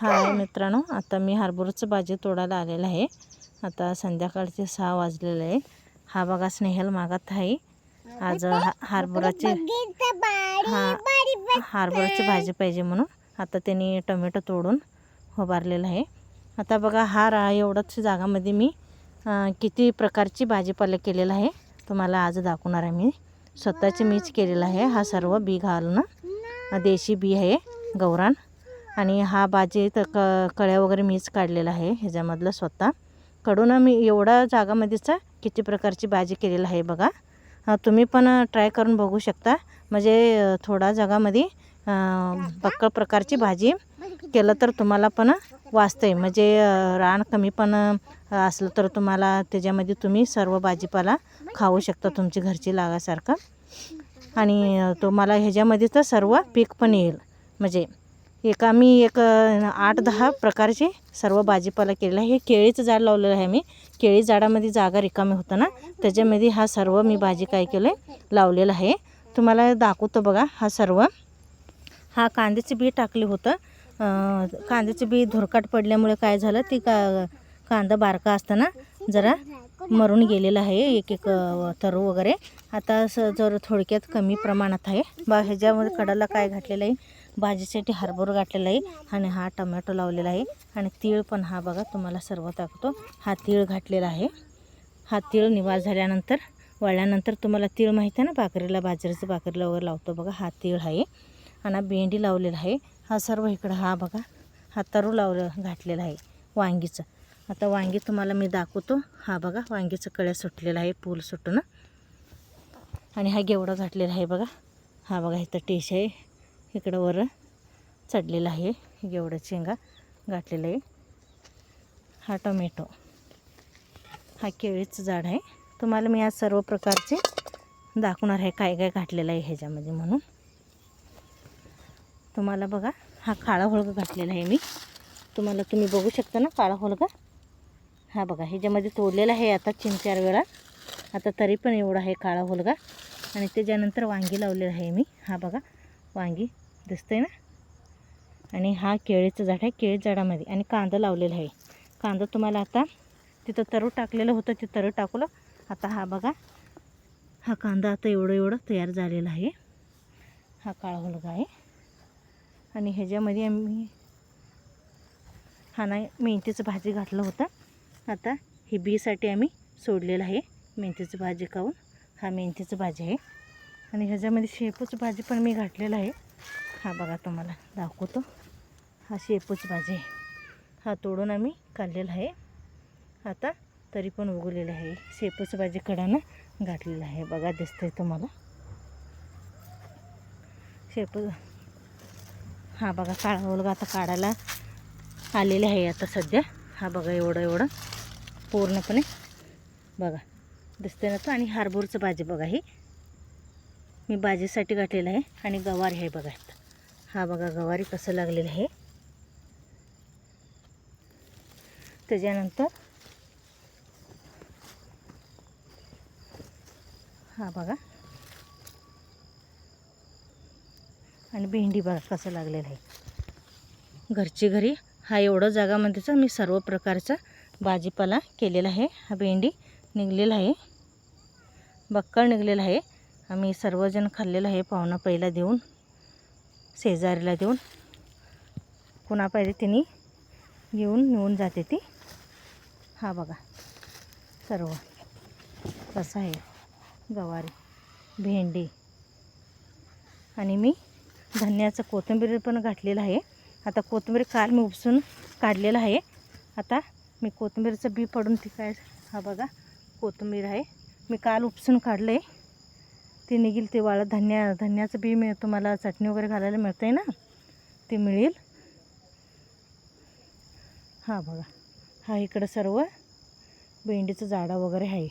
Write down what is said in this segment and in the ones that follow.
हाय मित्रांनो आता मी हार्बरचं भाजी तोडायला आलेलं आहे. आता संध्याकाळचे सहा वाजलेले आहे. हा बघा स्नेहल मागत आहे. आज हा हार्बराची हा. हार्बराची भाजी पाहिजे म्हणून. आता त्यांनी टोमॅटो तोडून उभारलेलं आहे. आता बघा हा रा एवढंच जागामध्ये मी किती प्रकारची भाजीपाला केलेला आहे. तुम्हाला आज दाखवणार आहे मी. स्वतःची मीच केलेला आहे. हा सर्व बी घालून देशी बी आहे गौरान. आणि हा भाजी तर क कळ्या वगैरे मीच काढलेला आहे ह्याच्यामधलं स्वतः. कडून मी एवढा जागामध्येच किती प्रकारची भाजी केलेली आहे बघा. तुम्ही पण ट्राय करून बघू शकता. म्हणजे थोडा जागामध्ये बक्कळ प्रकारची भाजी केलं तर तुम्हाला पण वाचतंय. म्हणजे रान कमी पण असलं तर तुम्हाला त्याच्यामध्ये तुम्ही सर्व भाजीपाला खाऊ शकता तुमची घरची लागासारखं. आणि तुम्हाला ह्याच्यामध्ये तर सर्व पीक पण येईल. म्हणजे एक आम्ही एक आठ दहा प्रकारचे सर्व भाजीपाला केलेला आहे. हे केळीचं झाड लावलेलं आहे मी केळी झाडामध्ये जागा रिकामी होतं ना त्याच्यामध्ये हा सर्व मी भाजी काय केलं आहे लावलेलं आहे. तुम्हाला दाखवतो बघा हा सर्व. हा कांद्याचे बी टाकले होतं. अं, कांद्याचे बी धुरकाट पडल्यामुळे काय झालं ती का कांदा बारका असताना जरा मरून गेलेला आहे एक एक तरू वगैरे. आता असं जर थोडक्यात कमी प्रमाणात आहे. बा ह्याच्यामध्ये कडाला काय घातलेलं आहे भाजीसाठी हरभर घातलेला आहे आणि हा टमॅटो लावलेला आहे. आणि तीळ पण हा बघा तुम्हाला सर्व दाखवतो. हा तीळ घातलेला आहे. हा तीळ निवास झाल्यानंतर वळल्यानंतर तुम्हाला तीळ माहीत आहे ना? भाकरीला बाजरीचं भाकरीला वगैरे लावतो बघा. हा तीळ आहे. आणि भेंडी लावलेला आहे. हा सर्व इकडं हा बघा. हा तरू लावलं घातलेला आहे. वांगीचं. आता वांगी तुम्हाला मी दाखवतो. हा बघा वांगीचं कळ्या सुटलेलं आहे पूल सुटून. आणि हा गेवडा घातलेला आहे बघा. हा बघा इथं टेश आहे. इकडं वर चढलेला आहे. एवढं शेंगा गाठलेलं आहे. हा टोमॅटो. हा केळीचं झाड आहे. तुम्हाला मी आज सर्व प्रकारचे दाखवणार आहे काय काय घातलेलं आहे ह्याच्यामध्ये म्हणून. तुम्हाला बघा हा काळा होळगा घातलेला आहे मी. तुम्हाला तुम्ही बघू शकता ना काळा होळगा हा बघा ह्याच्यामध्ये तोडलेला आहे आता तीन चार वेळा. आता तरी पण एवढा आहे काळा होलगा आणि त्याच्यानंतर वांगी लावलेलं आहे मी. हा बघा वांगी. दिसतंय ना? आणि हा केळीचं झाड आहे केळी झाडामध्ये. आणि कांदा लावलेला आहे. कांदा तुम्हाला आता तिथं तरू टाकलेलं होतं ते तरू टाकलं आता हा बघा हा कांदा आता एवढं एवढं तयार झालेला आहे. हा काळा होलगा आहे. आणि ह्याच्यामध्ये आम्ही हा नाही मेथीचं भाजी घातलं होतं. आता हे बीसाठी आम्ही सोडलेलं आहे मेथीचं भाजी खाऊन. हा मेथीचं भाजी आहे. आणि ह्याच्यामध्ये शेपूची भाजी पण मी घातलेलं आहे. हा बघा तुम्हाला दाखवतो. हा शेपूच भाजी हा तोडून आम्ही काढलेला आहे. आता तरी पण उगवलेला आहे. शेपूच भाजी कडानं घातलेला आहे. बघा दिसतंय तुम्हाला. शेपू हा बघा काळा मुलगा आता काढायला आलेले आहे आता सध्या. हा बघा एवढं एवढं. पूर्णपणे. बघा दिसते ना तो? आणि हार्बूरचं भाजी बघा ही. मी भाजीसाठी घातलेलं आहे आणि गवार आहे बघा. हा बघा गवारी कसं लागलेलं आहे. त्याच्यानंतर हा बघा. आणि भेंडी बघा कसं लागलेलं आहे. घरची घरी हा एवढं जागामध्येच मी सर्व प्रकारचा भाजीपाला केलेला आहे. हा भेंडी निघलेला आहे. बक्कळ निघलेला आहे. आम्ही सर्वजण खाल्लेलं आहे पाहुणा पहिला देऊन. शेजारीला देऊन कुणा पाहिजे तिने येऊन नेऊन जाते ती. हा बघा सर्व कसं आहे. गवारी भेंडी आणि मी धन्याचं कोथिंबीर पण घातलेलं आहे. आता कोथिंबीर काल मी उपसून काढलेलं आहे. आता मी कोथिंबीरचं बी पडून ती काय हा बघा कोथिंबीर आहे. मी काल उपसून काढलं आहे ते निघेल ते वाळत धन्या धन्याचं बी मिळतं तुम्हाला चटणी वगैरे घालायला मिळतं आहे ना? ते मिळेल. हां बघा हा इकडं सर्व भेंडीचं झाडं वगैरे आहे.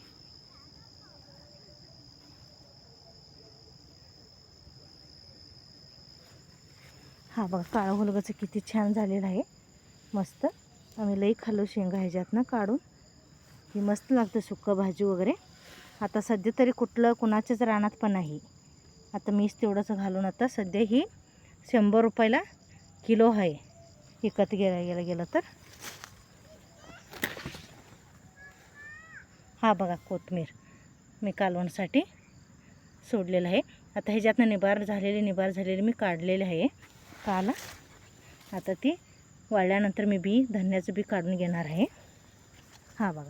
हा बघा काळा हुलगाचं किती छान झालेलं आहे. मस्त. आम्ही लई खाल्लो शेंगा ह्याच्यातनं काढून. ही मस्त लागतं सुक्कं भाजी वगैरे. आता सध्या तरी कुठलं कुणाच्याच रानात पण नाही. आता मीच तेवढंच घालून आता सध्या ही शंभर रुपयाला किलो आहे. विकत गेला गेलं गेलं तर. हा बघा कोथमीर मी कालवणसाठी सोडलेलं आहे. आता ह्याच्यातनं निबार झालेली निबार झालेली मी काढलेली आहे. काला. आता ती वाळल्यानंतर मी बी धान्याचं बी काढून घेणार आहे. हा बघा.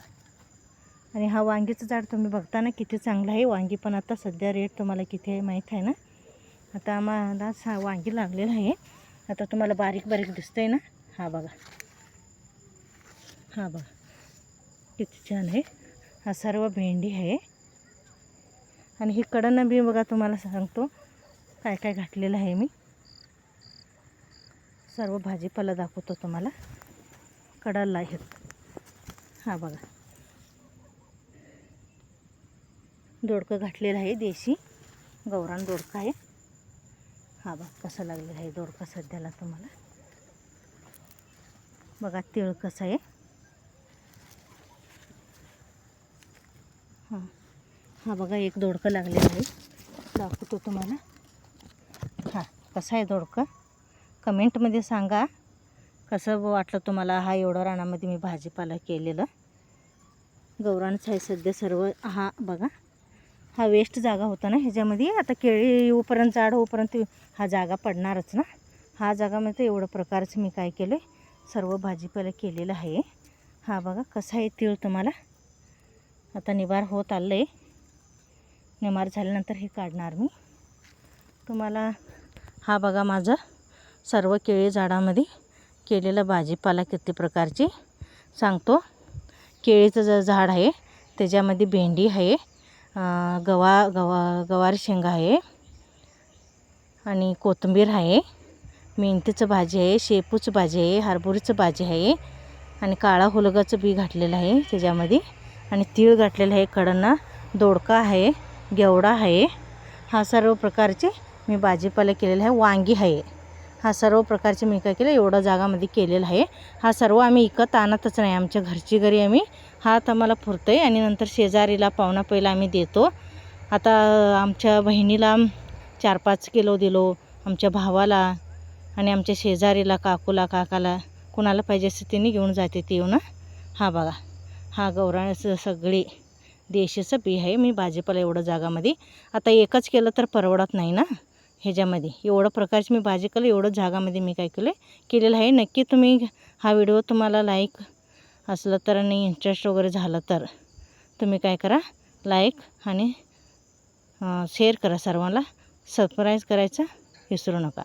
आणि हा वांगीचं झाड तुम्ही बघता ना किती चांगलं आहे. वांगी पण आता सध्या रेट तुम्हाला किती आहे माहीत आहे ना? आता आम्हाला सा वांगी लागलेलं आहे. आता तुम्हाला बारीक बारीक दिसतंय ना? हा बघा. हा बघा. किती छान आहे. हा सर्व भेंडी आहे. आणि ही कडनं बी बघा तुम्हाला सांगतो काय काय घातलेलं आहे मी. सर्व भाजीपाला दाखवतो तुम्हाला. कडाला आहेत. हा बघा. दोडकं घातलेलं आहे देशी. गौरान दोडका आहे. हा बघ कसं लागलेलं आहे दोडका सध्याला तुम्हाला. बघा तिळ कसं आहे. हां. हा बघा एक दोडकं लागलेलं आहे. दाखवतो तुम्हाला. हां कसं आहे दोडकं? कमेंटमध्ये सांगा. कसं वाटलं तुम्हाला हा एवढं रानामध्ये मी भाजीपाला केलेलं? गौरांचं आहे सध्या सर्व. हा बघा. हा वेस्ट जागा होता ना ह्याच्यामध्ये. आता केळी येऊपर्यंत झाड होऊपर्यंत हा जागा पडणारच ना. हा जागामध्ये म्हणजे एवढं प्रकारचं मी काय केलं आहे सर्व भाजीपाला केलेलं आहे. हा बघा कसा आहे तीळ तुम्हाला. आता निवार होत आलं आहे निवार झाल्यानंतर हे काढणार मी. तुम्हाला हा बघा माझं सर्व केळी झाडामध्ये केलेला भाजीपाला किती प्रकारची. सांगतो. केळीचं जर झाड आहे त्याच्यामध्ये भेंडी आहे गवा गवा गवार शेंगा आहे. आणि कोथिंबीर आहे. मेंथीचं भाजी आहे शेपूचं भाजी आहे हरभरीचं भाजी आहे. आणि काळा हुलगाचं बी घातलेलं आहे त्याच्यामध्ये. आणि तीळ घातलेलं आहे कडनं दोडका आहे गेवडा आहे. हा सर्व प्रकारचे मी भाजीपाला केलेला आहे. वांगी आहे. हा सर्व प्रकारचे मी काय केलं एवढं जागामध्ये केलेला आहे. हा सर्व आम्ही इकत आणतच नाही आमच्या घरची घरी आम्ही. हा आता मला पुरतं आहे आणि नंतर शेजारीला पाहुणा पहिला आम्ही देतो. आता आमच्या बहिणीला चार पाच किलो दिलो आमच्या भावाला आणि आमच्या शेजारीला काकूला काकाला. कुणाला पाहिजे असं तिने घेऊन जाते ते येऊन. हा बघा हा गौराचं सगळी देशीचं बी आहे मी भाजीपाला एवढं जागामध्ये. आता एकच केलं तर परवडत नाही ना. ह्याच्यामध्ये. एवढं प्रकारची मी भाजी केलं एवढं जागामध्ये मी काय केलं केलेलं आहे. नक्की तुम्ही हा व्हिडिओ तुम्हाला लाईक असलं तर आणि इंटरेस्ट वगैरे झालं तर तुम्ही काय करा? लाईक आणि शेअर करा सर्वांना. सबस्क्राईब करायचं विसरू नका.